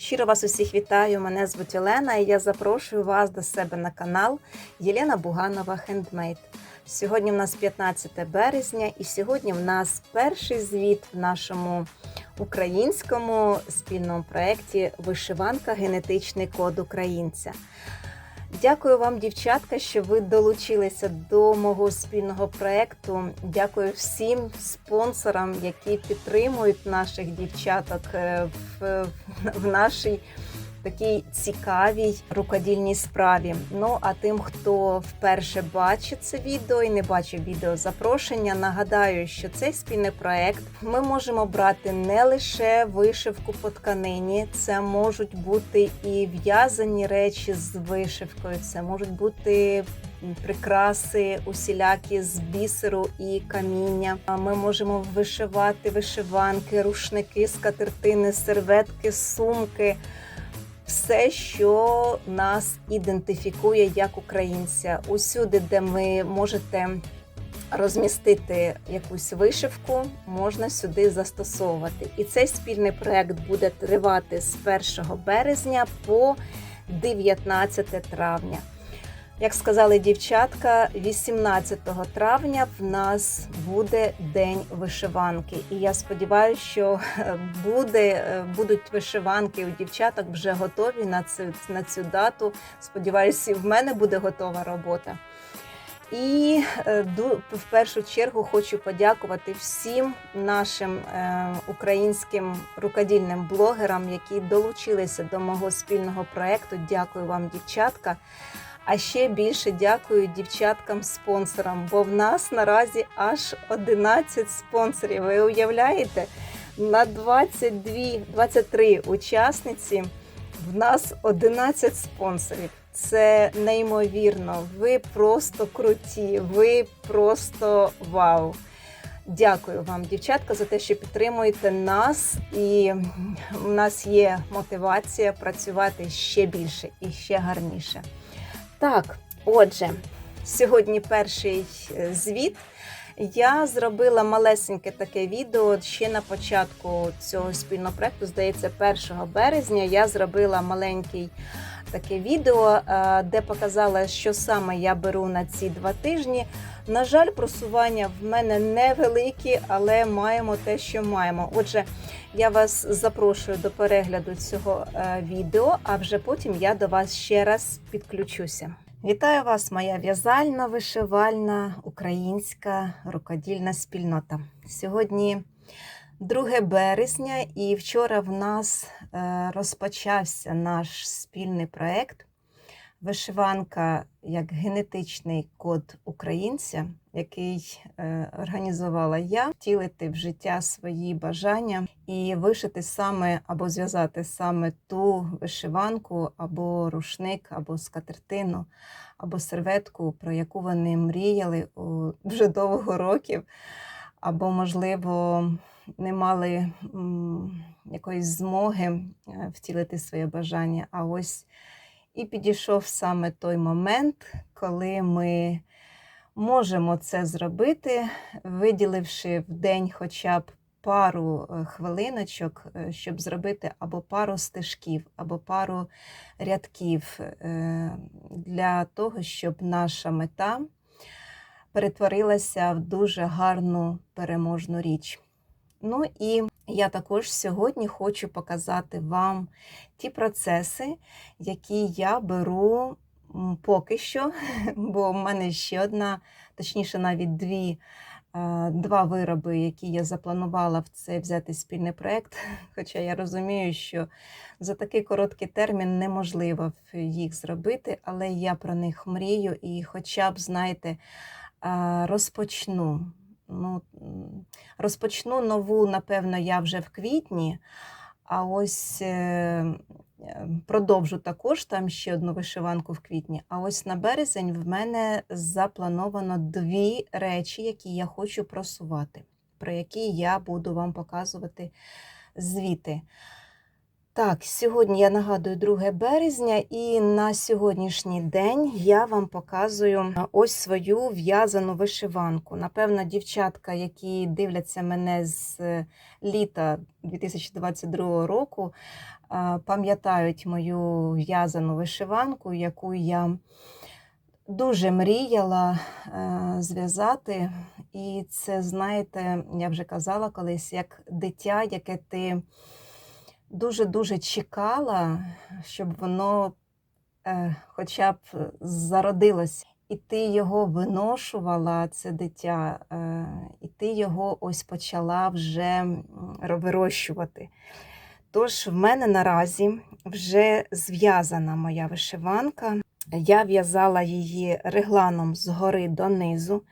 Щиро вас усіх вітаю. Мене звуть Олена, і я запрошую вас до себе на канал Єлена Буганова Хендмейд. Сьогодні в нас 15 березня, і сьогодні в нас перший звіт в нашому українському спільному проєкті Вишиванка Генетичний код українця. Дякую вам, дівчатка, що ви долучилися до мого спільного проєкту. Дякую всім спонсорам, які підтримують наших дівчаток е, в, в нашій такій цікавій рукодільній справі. Ну а тим, хто вперше бачить це відео і не бачив відео запрошення, нагадаю, що цей спільний проект ми можемо брати не лише вишивку по тканині, це можуть бути і в'язані речі з вишивкою, це можуть бути. Прикраси усілякі з бісеру і каміння. Ми можемо вишивати вишиванки, рушники, скатертини, серветки, сумки все, що нас ідентифікує як українця. Усюди, де ми можете розмістити якусь вишивку, можна сюди застосовувати. І цей спільний проект буде тривати з 1 березня по 19 травня. Як сказали дівчатка, 18 травня в нас буде день вишиванки, і я сподіваюся, що буде, будуть вишиванки у дівчаток вже готові на цю, на цю дату. Сподіваюся, в мене буде готова робота. І е, в першу чергу хочу подякувати всім нашим е, українським рукодільним блогерам, які долучилися до мого спільного проекту. Дякую вам, дівчатка. А ще більше дякую дівчаткам-спонсорам, бо в нас наразі аж 11 спонсорів. Ви уявляєте? На 22, 23 учасниці в нас 11 спонсорів. Це неймовірно. Ви просто круті, ви просто вау. Дякую вам, дівчатка, за те, що підтримуєте нас, і в нас є мотивація працювати ще більше і ще гарніше. Так, отже, сьогодні перший е, звіт. Я зробила малесеньке таке відео ще на початку цього спільного проекту. Здається, 1 березня я зробила маленький таке відео, е, де показала, що саме я беру на ці два тижні. На жаль, просування в мене невеликі, але маємо те, що маємо. Отже, я вас запрошую до перегляду цього е, відео, а вже потім я до вас ще раз підключуся. Вітаю вас, моя в'язальна, вишивальна, українська рукодільна спільнота. Сьогодні 2 березня, і вчора в нас е, розпочався наш спільний проєкт Вишиванка як генетичний код українця, який е, організувала я, втілити в життя свої бажання і вишити саме або зв'язати саме ту вишиванку, або рушник, або скатертину, або серветку, про яку вони мріяли вже довго років, або, можливо, не мали якоїсь змоги е, втілити своє бажання. А ось і підійшов саме той момент, коли ми можемо це зробити, виділивши в день хоча б пару е, хвилиночок, е, щоб зробити або пару стежків, або пару рядків е, для того, щоб наша мета перетворилася в дуже гарну переможну річ. Ну і я також сьогодні хочу показати вам ті процеси, які я беру поки що, бо в мене ще одна, точніше, навіть дві. Два вироби, які я запланувала в цей взяти спільний проєкт. Хоча я розумію, що за такий короткий термін неможливо їх зробити, але я про них мрію і, хоча б, знаєте, розпочну. Ну, Розпочну нову, напевно, я вже в квітні, а ось е, продовжу також там ще одну вишиванку в квітні. А ось на березень в мене заплановано дві речі, які я хочу просувати, про які я буду вам показувати звіти. Так, сьогодні я нагадую 2 березня, і на сьогоднішній день я вам показую ось свою в'язану вишиванку. Напевно, дівчатка, які дивляться мене з е, літа 2022 року, пам'ятають мою в'язану вишиванку, яку я дуже мріяла е, зв'язати. І це, знаєте, я вже казала колись, як дитя, яке ти дуже-дуже чекала, щоб воно е, хоча б зародилось. І ти його виношувала, це дитя, е, і ти його ось почала вже вирощувати. Тож в мене наразі вже зв'язана моя вишиванка. Я в'язала її регланом згори донизу.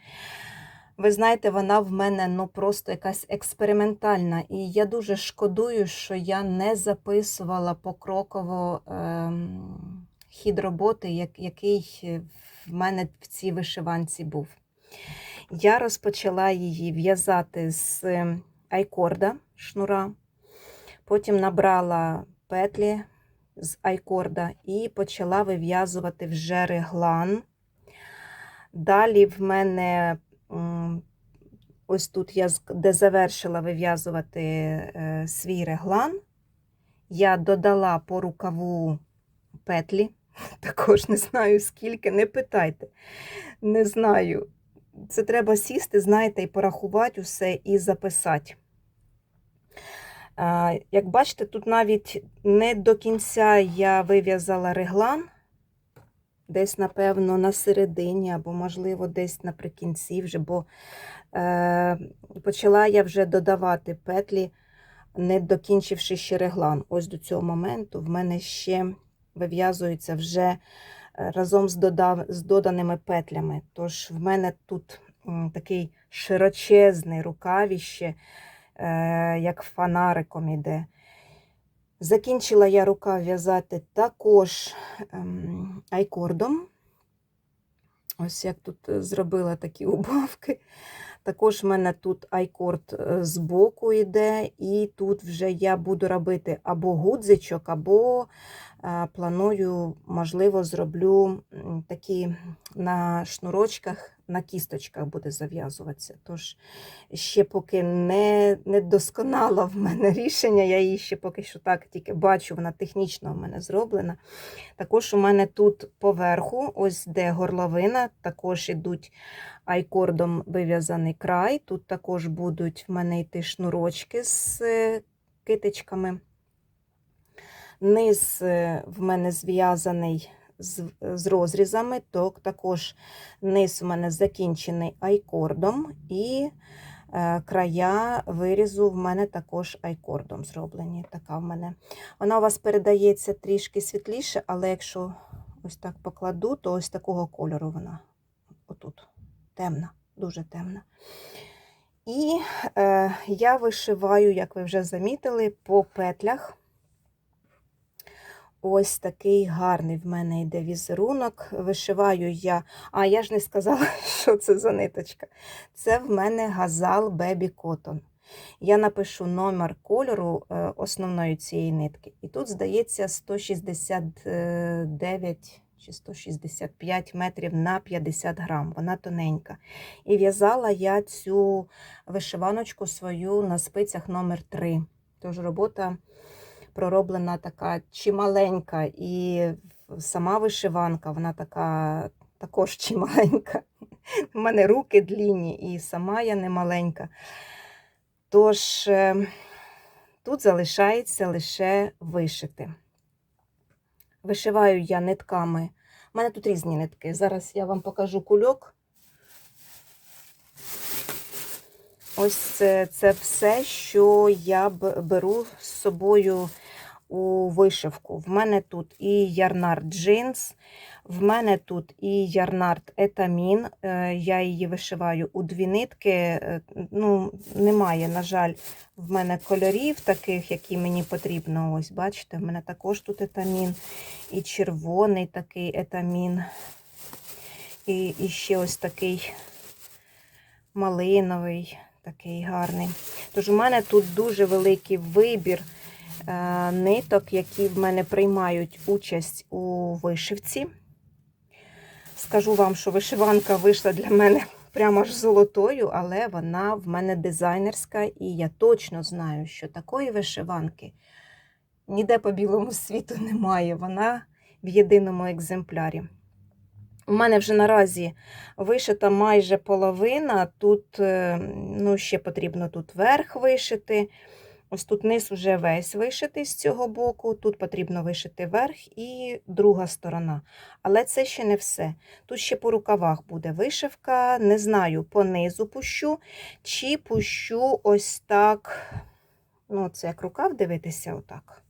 Ви знаєте, вона в мене ну просто якась експериментальна, і я дуже шкодую, що я не записувала покроково ем, хід роботи, як, який в мене в цій вишиванці був. Я розпочала її в'язати з ем, айкорда шнура, потім набрала петлі з айкорда і почала вив'язувати вже реглан. Далі в мене ось тут я де завершила вив'язувати е, свій реглан, я додала по рукаву петлі, також не знаю скільки, не питайте, не знаю. Це треба сісти, знаєте, і порахувати усе і записати. Як бачите, тут навіть не до кінця я вив'язала реглан, десь, напевно, на середині, або, можливо, десь наприкінці вже, бо е, почала я вже додавати петлі, не докінчивши ще реглан. Ось до цього моменту в мене ще вив'язується вже е, разом з, додав, з доданими петлями. Тож в мене тут такий широчезний рукавіще, е, як фонариком іде. Закінчила я рукав в'язати також ем, айкордом. Ось як тут е, зробила такі убавки. Також в мене тут айкорд з боку йде, і тут вже я буду робити або гудзичок, або е, планую, можливо, зроблю такі на шнурочках, на кісточках буде зав'язуватися. Тож ще поки не, не досконало в мене рішення, я її ще поки що так тільки бачу, вона технічно в мене зроблена. Також у мене тут поверху, ось де горловина, також ідуть айкордом вив'язаний край. Тут також будуть в мене йти шнурочки з е, китичками. Низ е, в мене зв'язаний з, з розрізами, то також низ у мене закінчений айкордом, і е, края вирізу в мене також айкордом зроблені. Така в мене. Вона у вас передається трішки світліше, але якщо ось так покладу, то ось такого кольору вона отут темна, дуже темна. І е, я вишиваю, як ви вже замітили, по петлях. Ось такий гарний в мене йде візерунок. Вишиваю я. А я ж не сказала, що це за ниточка. Це в мене газал Baby Cotton. Я напишу номер кольору е, основної цієї нитки. І тут, здається, 169 чи 165 метрів на 50 грам. Вона тоненька. І в'язала я цю вишиваночку свою на спицях номер 3. Тож робота пророблена така чималенька, і сама вишиванка, вона така також чималенька. У мене руки длінні, і сама я не маленька. Тож е, тут залишається лише вишити. Вишиваю я нитками. У мене тут різні нитки. Зараз я вам покажу кульок. Ось це, це все, що я беру з собою у вишивку. В мене тут і ярнард джинс, в мене тут і ярнард етамін. Е, Я її вишиваю у дві нитки. Е, Ну, немає, на жаль, в мене кольорів таких, які мені потрібно. Ось, бачите, в мене також тут етамін, і червоний такий етамін. І, і ще ось такий малиновий, такий гарний. Тож у мене тут дуже великий вибір ниток, які в мене приймають участь у вишивці. Скажу вам, що вишиванка вийшла для мене прямо ж золотою, але вона в мене дизайнерська, і я точно знаю, що такої вишиванки ніде по білому світу немає. Вона в єдиному екземплярі. У мене вже наразі вишита майже половина. Тут е, ну, ще потрібно тут верх вишити. Ось тут низ уже весь вишитий з цього боку. Тут потрібно вишити верх і друга сторона. Але це ще не все. Тут ще по рукавах буде вишивка. Не знаю, по низу пущу, чи пущу ось так. Ну, це як рукав дивитися, отак,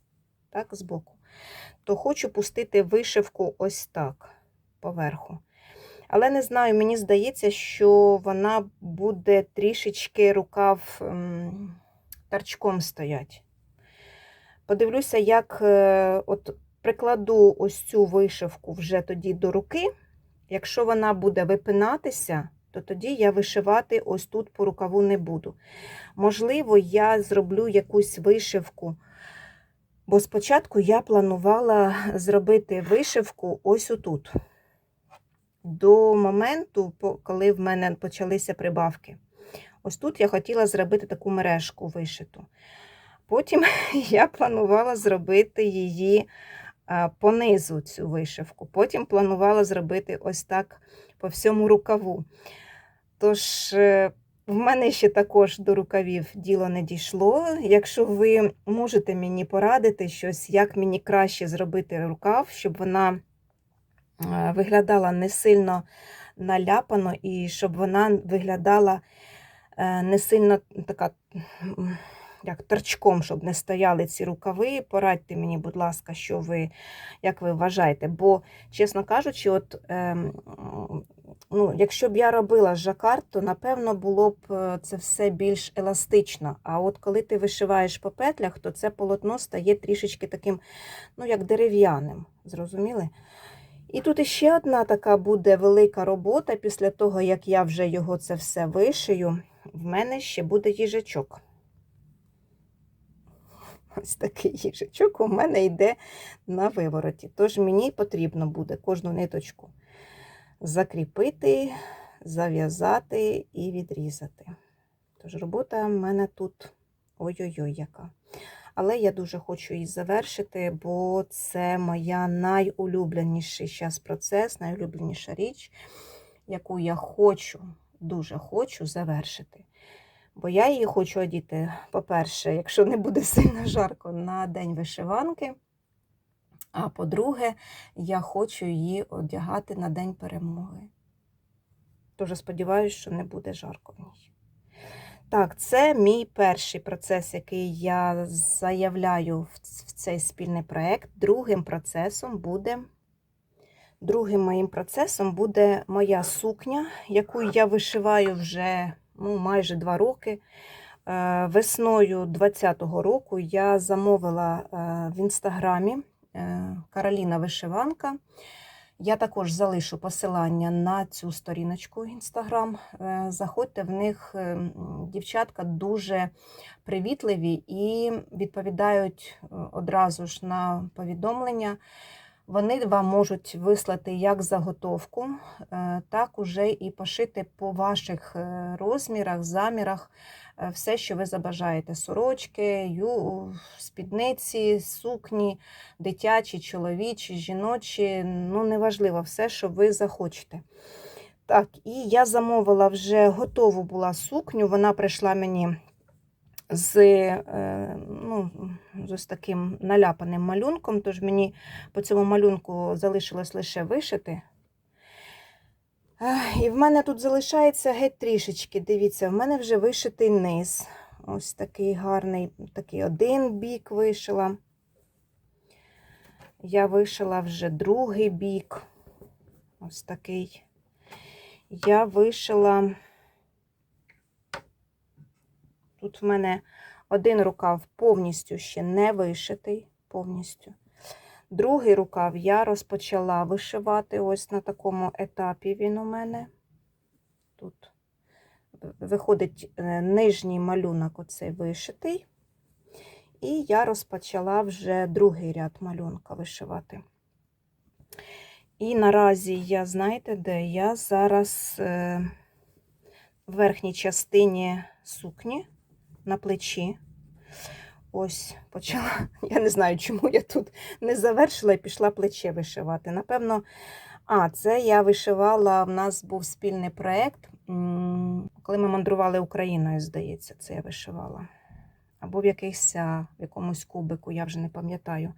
так, збоку. То хочу пустити вишивку ось так поверху. Але не знаю, мені здається, що вона буде трішечки рукав торчком стоять. Подивлюся, як е, от прикладу ось цю вишивку вже тоді до руки. Якщо вона буде випинатися, то тоді я вишивати ось тут по рукаву не буду. Можливо, я зроблю якусь вишивку. Бо спочатку я планувала зробити вишивку ось отут до моменту, коли в мене почалися прибавки. Ось тут я хотіла зробити таку мережку вишиту. Потім я планувала зробити її понизу цю вишивку. Потім планувала зробити ось так по всьому рукаву. Тож, е, в мене ще також до рукавів діло не дійшло. Якщо ви можете мені порадити щось, як мені краще зробити рукав, щоб вона Е, виглядала не сильно наляпано, і щоб вона виглядала не сильно така, як торчком, щоб не стояли ці рукави. Порадьте мені, будь ласка, що ви, як ви вважаєте. Бо, чесно кажучи, от, е, ну, якщо б я робила жакард, то напевно було б е, це все більш еластично. А от коли ти вишиваєш по петлях, то це полотно стає трішечки таким, ну, як дерев'яним. Зрозуміли? І тут іще одна така буде велика робота після того, як я вже його це все вишию, в мене ще буде їжачок. Ось такий їжачок у мене йде на вивороті. Тож мені потрібно буде кожну ниточку закріпити, зав'язати і відрізати. Тож робота в мене тут ой-ой-ой, яка. Але я дуже хочу її завершити, бо це моя найулюбленіший зараз процес, найулюбленіша річ, яку я хочу, дуже хочу завершити. Бо я її хочу одіти, по-перше, якщо не буде сильно жарко, на день вишиванки. А по-друге, я хочу її одягати на день перемоги. Дуже сподіваюся, що не буде жарко в ній. Так, це мій перший процес, який я заявляю в цей спільний проєкт. Другим процесом буде другим моїм процесом буде моя сукня, яку я вишиваю вже ну, майже два роки. Е, весною 2020 року я замовила е, в інстаграмі е, Кароліна Вишиванка. Я також залишу посилання на цю сторіночку Інстаграм. Заходьте в них, дівчатка дуже привітливі і відповідають одразу ж на повідомлення. Вони вам можуть вислати як заготовку, е, так уже і пошити по ваших розмірах, замірах все, що ви забажаєте: сорочки, спідниці, сукні, дитячі, чоловічі, жіночі, ну, неважливо, все, що ви захочете. Так, і я замовила вже готову була сукню, вона прийшла мені з е, ну, з ось таким наляпаним малюнком, тож мені по цьому малюнку залишилось лише вишити. І в мене тут залишається геть трішечки. Дивіться, в мене вже вишитий низ. Ось такий гарний, такий один бік вишила. Я вишила вже другий бік. Ось такий. Я вишила. Тут в мене один рукав повністю ще не вишитий, повністю. Другий рукав я розпочала вишивати ось на такому етапі він у мене. Тут виходить е, нижній малюнок, оцей вишитий. І я розпочала вже другий ряд малюнка вишивати. І наразі я, знаєте, де я зараз е, в верхній частині сукні на плечі. Ось почала. Я не знаю, чому я тут не завершила і пішла плече вишивати. Напевно, а, це я вишивала. В нас був спільний проєкт, коли ми мандрували Україною, здається, це я вишивала. Або в якихось а, в якомусь кубику, я вже не пам'ятаю.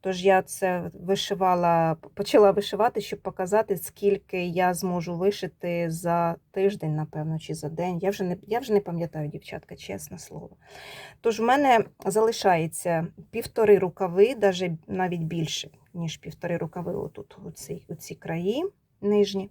Тож я це вишивала, почала вишивати, щоб показати, скільки я зможу вишити за тиждень, напевно, чи за день. Я вже не, я вже не пам'ятаю, дівчатка, чесне слово. Тож в мене залишається півтори рукави, навіть більше, ніж півтори рукави отут, у ці, у ці краї нижні.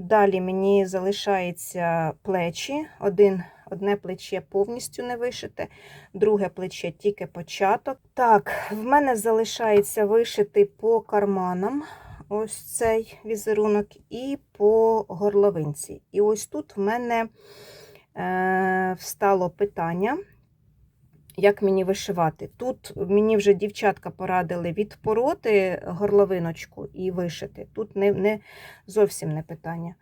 Далі мені залишається плечі. Один, одне плече повністю не вишите, друге плече тільки початок. Так, в мене залишається вишити по карманам ось цей візерунок, і по горловинці. І ось тут в мене е, встало питання. Як мені вишивати? Тут мені вже дівчатка порадили відпороти горловиночку і вишити. Тут не, не зовсім не питання.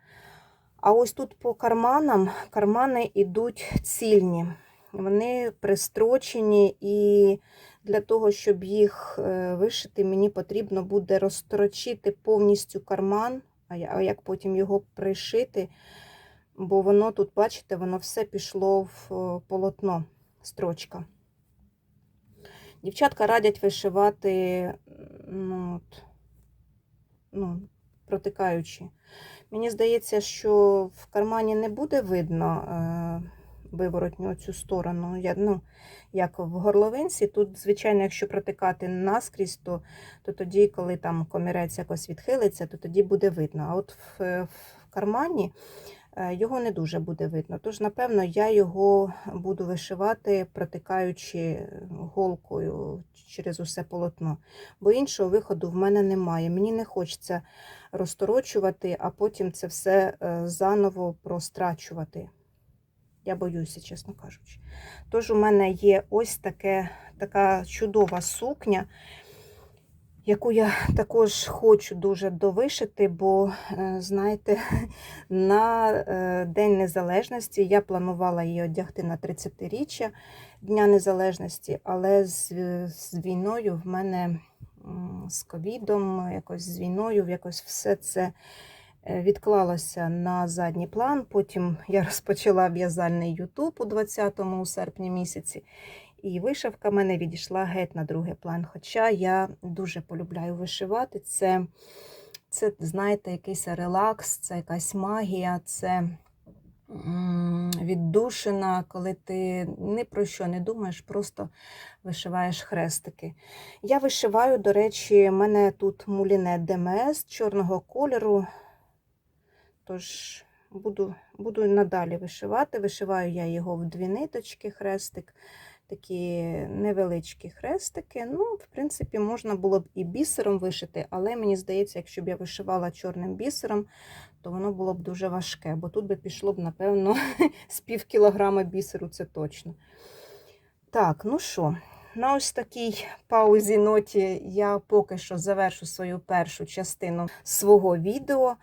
А ось тут по карманам кармани йдуть цільні. Вони пристрочені, і для того, щоб їх е, вишити, мені потрібно буде розстрочити повністю карман, а як потім його пришити, бо воно тут, бачите, воно все пішло в е, полотно, строчка. Дівчатка радять вишивати ну, от, ну, протикаючи. Мені здається, що в кармані не буде видно е, виворотню цю сторону. Я, ну, як в горловинці. Тут, звичайно, якщо протикати наскрізь, то, то тоді, коли там комірець якось відхилиться, то тоді буде видно. А от в, в кармані е, його не дуже буде видно. Тож, напевно, я його буду вишивати, протикаючи голкою через усе полотно. Бо іншого виходу в мене немає. Мені не хочеться розторочувати, а потім це все е, заново прострачувати. Я боюся, чесно кажучи. Тож у мене є ось таке, така чудова сукня, яку я також хочу дуже довишити, бо, е, знаєте, на е, День Незалежності я планувала її одягти на 30-річчя Дня Незалежності, але з, з війною в мене з ковідом, якось з війною, якось все це е, відклалося на задній план. Потім я розпочала в'язальний Ютуб у 20 у серпні місяці. І вишивка мене відійшла геть на другий план. Хоча я дуже полюбляю вишивати. Це, це знаєте, якийсь релакс, це якась магія, це віддушина, коли ти ні про що не думаєш, просто вишиваєш хрестики. Я вишиваю, до речі, в мене тут муліне ДМС чорного кольору. Тож буду, буду надалі вишивати. Вишиваю я його в дві ниточки, хрестик, такі невеличкі хрестики. Ну, в принципі, можна було б і бісером вишити, але мені здається, якщо б я вишивала чорним бісером, то воно було б дуже важке, бо тут би пішло б, напевно, з пів кілограма бісеру, це точно. Так, ну що, на ось такій паузі ноті я поки що завершу свою першу частину свого відео.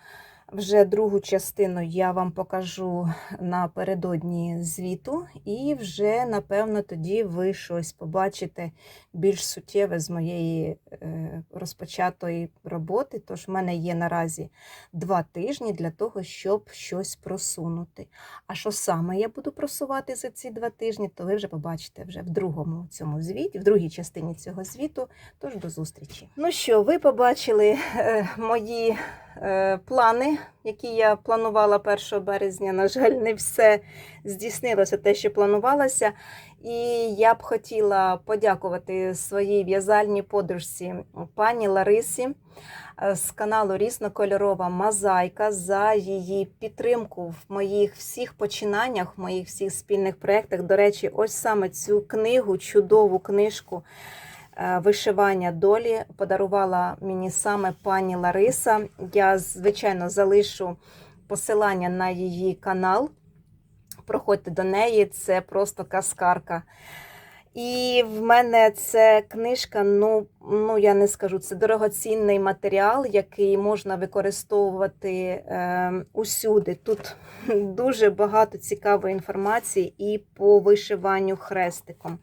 Вже другу частину я вам покажу напередодні звіту, і вже, напевно, тоді ви щось побачите більш суттєве з моєї е, розпочатої роботи. Тож в мене є наразі два тижні для того, щоб щось просунути. А що саме я буду просувати за ці два тижні, то ви вже побачите вже в другому цьому звіті, в другій частині цього звіту. Тож до зустрічі. Ну що, ви побачили е, мої плани, які я планувала 1 березня. На жаль, не все здійснилося те, що планувалося. І я б хотіла подякувати своїй в'язальній подружці пані Ларисі е, з каналу Різнокольорова Мозаїка за її підтримку в моїх всіх починаннях, в моїх всіх спільних проєктах. До речі, ось саме цю книгу, чудову книжку е, Вишивання долі подарувала мені саме пані Лариса. Я, звичайно, залишу посилання на її канал. Проходьте до неї, це просто казкарка. І в мене це книжка, ну, ну я не скажу, це дорогоцінний матеріал, який можна використовувати е, усюди. Тут дуже багато цікавої інформації і по вишиванню хрестиком,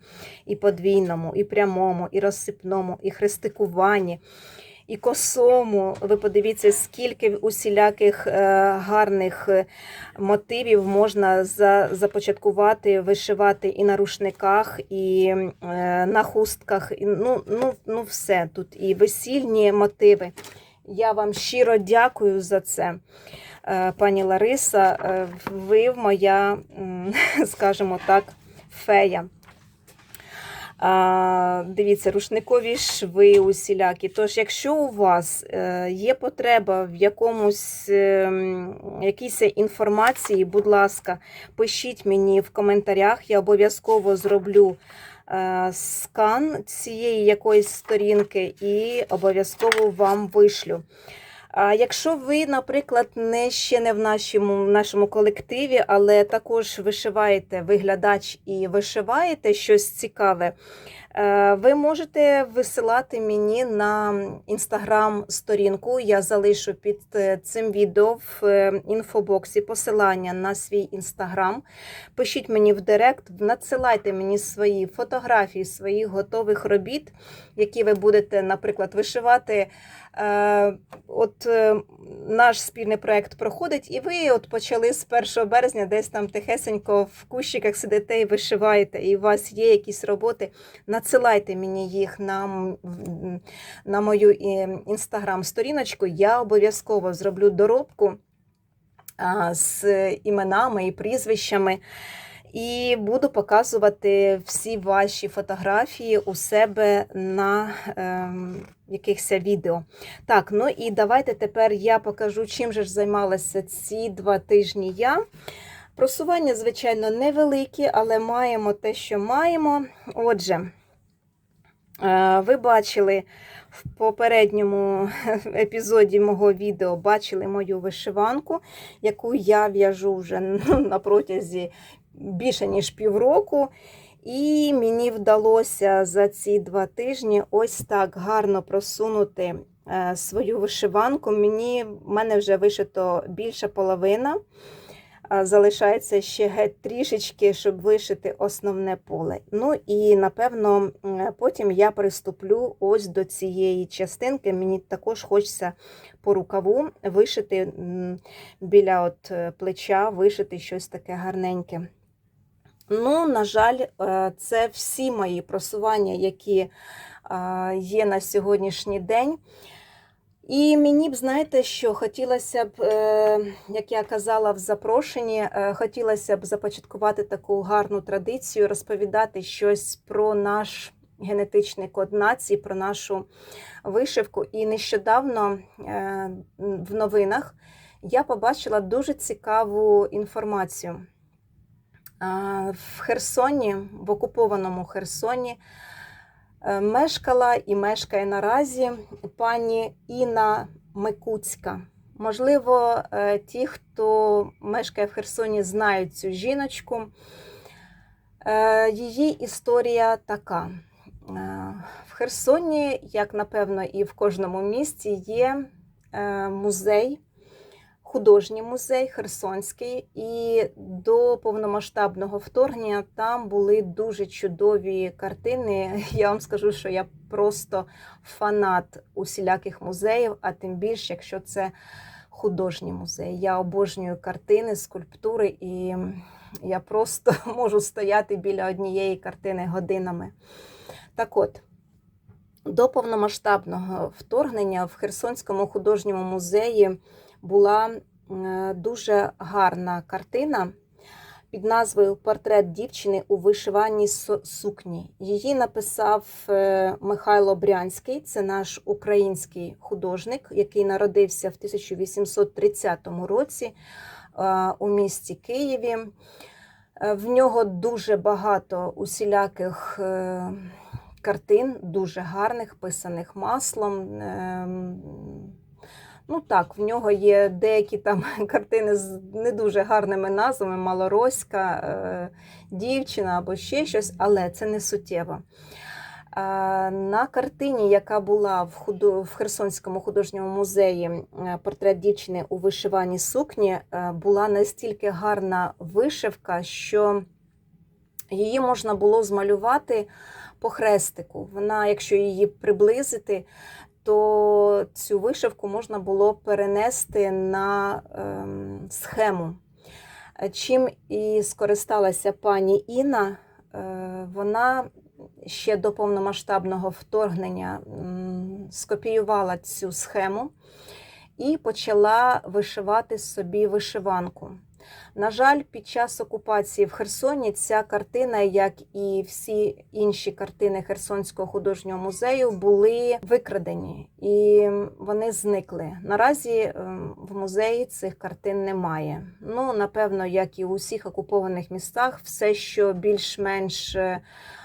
і подвійному, і прямому, і розсипному, і хрестикуванні. І косому, ви подивіться, скільки усіляких е, гарних е, мотивів можна за, започаткувати, вишивати і на рушниках, і е, на хустках. І, ну, ну, ну, все тут. І весільні мотиви. Я вам щиро дякую за це, пані Лариса. Ви моя, скажімо так, фея. А, Дивіться, рушникові шви усілякі. Тож, якщо у вас е, є потреба в якомусь е, якійсь інформації, будь ласка, пишіть мені в коментарях, я обов'язково зроблю е, скан цієї якоїсь сторінки і обов'язково вам вишлю. А якщо ви, наприклад, не ще не в нашому, в нашому колективі, але також вишиваєте виглядач і вишиваєте щось цікаве, е, ви можете висилати мені на інстаграм-сторінку. Я залишу під е, цим відео в е, інфобоксі посилання на свій інстаграм. Пишіть мені в директ, надсилайте мені свої фотографії своїх готових робіт, які ви будете, наприклад, вишивати. Е, От е, наш спільний проект проходить, і ви от почали з 1 березня десь там тихесенько в кущиках сидите і вишиваєте, і у вас є якісь роботи. Надсилайте мені їх на, на мою інстаграм-сторіночку. Я обов'язково зроблю доробку з іменами і прізвищами. І буду показувати всі ваші фотографії у себе на ем, якихось відео. Так, ну і давайте тепер я покажу, чим же ж займалася ці два тижні я. Просування, звичайно, невеликі, але маємо те, що маємо. Отже, е, ви бачили в попередньому епізоді мого відео, бачили мою вишиванку, яку я в'яжу вже ну, на протязі більше ніж півроку. І мені вдалося за ці два тижні ось так гарно просунути е, свою вишиванку. Мені в мене вже вишито більша половина. Залишається ще геть трішечки, щоб вишити основне поле. Ну і напевно потім я приступлю ось до цієї частинки. Мені також хочеться по рукаву вишити біля от е, плеча, вишити щось таке гарненьке. Ну, на жаль, е, це всі мої просування, які е, є на сьогоднішній день. І мені б, знаєте, що хотілося б, е, як я казала в запрошенні, хотілося б започаткувати таку гарну традицію, розповідати щось про наш генетичний код нації, про нашу вишивку. І нещодавно в новинах я побачила дуже цікаву інформацію. В Херсоні, в окупованому Херсоні, е, мешкала і мешкає наразі пані Інна Микуцька. Можливо, е, ті, хто мешкає в Херсоні, знають цю жіночку. Е, Її історія така. В Херсоні, як напевно, і в кожному місті, є музей художній музей Херсонський, і до повномасштабного вторгнення там були дуже чудові картини. Я вам скажу, що я просто фанат усіляких музеїв, а тим більше, якщо це художній музей. Я обожнюю картини, скульптури, і я просто можу стояти біля однієї картини годинами. Так от. До повномасштабного вторгнення в Херсонському художньому музеї була е, дуже гарна картина під назвою Портрет дівчини у вишиванні сукні. Її написав е, Михайло Брянський, це наш український художник, який народився в 1830 році е, у місті Києві. В нього дуже багато усіляких картин, дуже гарних, писаних маслом. Ну так, в нього є деякі там картини з не дуже гарними назвами: Малороська е, дівчина або ще щось, але це не суттєво. На картині, яка була в, худо... в Херсонському художньому музеї, е, портрет дівчини у вишиваній сукні, е, була настільки гарна вишивка, що її можна було змалювати по хрестику. Вона, якщо її приблизити, то цю вишивку можна було перенести на ем, схему. Чим і скористалася пані Інна, е, вона ще до повномасштабного вторгнення скопіювала цю схему і почала вишивати собі вишиванку. На жаль, під час окупації в Херсоні ця картина, як і всі інші картини Херсонського художнього музею, були викрадені і вони зникли. Наразі ем, в музеї цих картин немає. Ну, напевно, як і у всіх окупованих містах, все, що більш-менш е,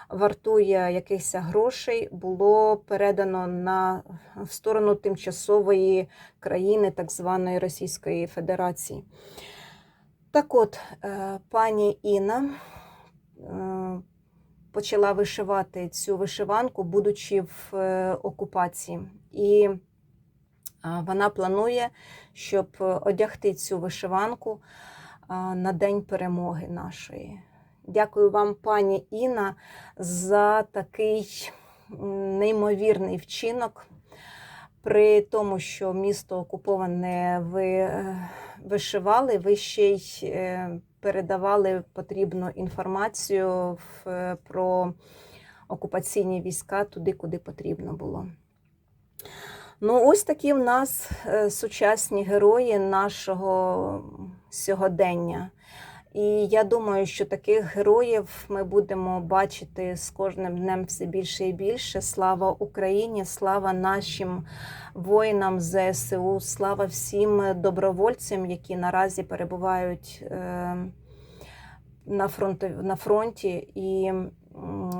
вартує якихось грошей, було передано на в сторону тимчасової країни, так званої Російської Федерації. Так от, е, пані Інна е, почала вишивати цю вишиванку, будучи в е, окупації. І вона планує, щоб одягти цю вишиванку на День перемоги нашої. Дякую вам, пані Інна, за такий неймовірний вчинок. При тому, що місто окуповане ви вишивали, ви ще й е, передавали потрібну інформацію е, про окупаційні війська туди, куди потрібно було. Ну, ось такі в нас е, сучасні герої нашого сьогодення. І я думаю, що таких героїв ми будемо бачити з кожним днем все більше і більше. Слава Україні, слава нашим воїнам ЗСУ, слава всім добровольцям, які наразі перебувають е, на, фронті, на фронті. І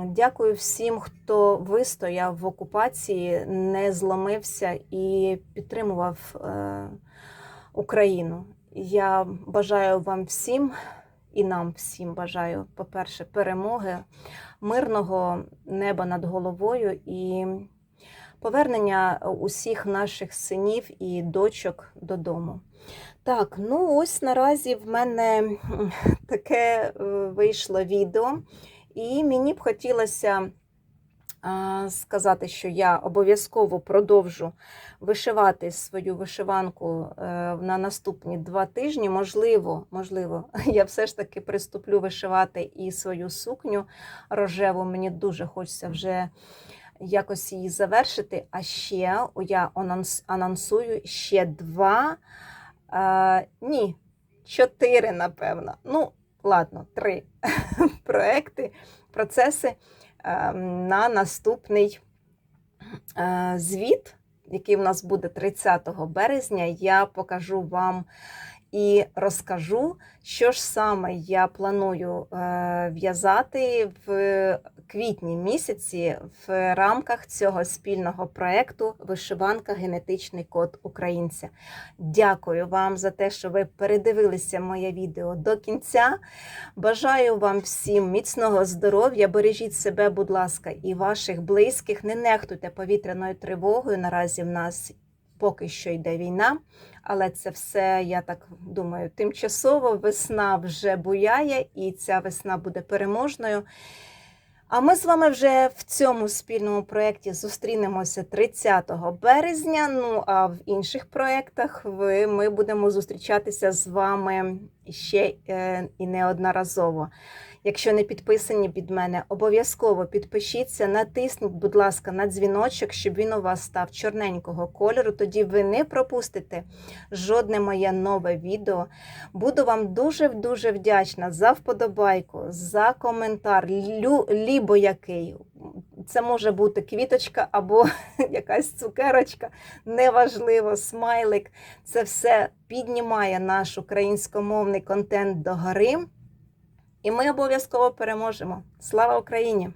дякую всім, хто вистояв в окупації, не зломився і підтримував е, Україну. Я бажаю вам всім і нам всім бажаю, по-перше, перемоги, мирного неба над головою і повернення усіх наших синів і дочок додому. Так, ну ось наразі в мене таке е, вийшло відео, і мені б хотілося сказати, що я обов'язково продовжу вишивати свою вишиванку е, на наступні два тижні. Можливо, можливо, я все ж таки приступлю вишивати і свою сукню рожеву. Мені дуже хочеться вже якось її завершити. А ще я анонсую ще два. Е, ні, чотири, напевно. Ну, ладно, три проекти, процеси е, на наступний е, звіт, який у нас буде 30 березня. Я покажу вам і розкажу, що ж саме я планую е, в'язати в квітні місяці в рамках цього спільного проекту Вишиванка Генетичний код українця. Дякую вам за те, що ви передивилися моє відео до кінця. Бажаю вам всім міцного здоров'я. Бережіть себе, будь ласка, і ваших близьких. Не нехтуйте повітряною тривогою. Наразі в нас поки що йде війна, але це все, я так думаю, тимчасово. Весна вже буяє, і ця весна буде переможною. А ми з вами вже в цьому спільному проєкті зустрінемося 30 березня. Ну а в інших проєктах ми будемо зустрічатися з вами ще е, і неодноразово. Якщо не підписані під мене, обов'язково підпишіться, натисніть, будь ласка, на дзвіночок, щоб він у вас став чорненького кольору. Тоді ви не пропустите жодне моє нове відео. Буду вам дуже-дуже вдячна за вподобайку, за коментар, лю, лібо який. Це може бути квіточка або якась цукерочка, неважливо, смайлик. Це все піднімає наш українськомовний контент до гори. І ми обов'язково переможемо. Слава Україні!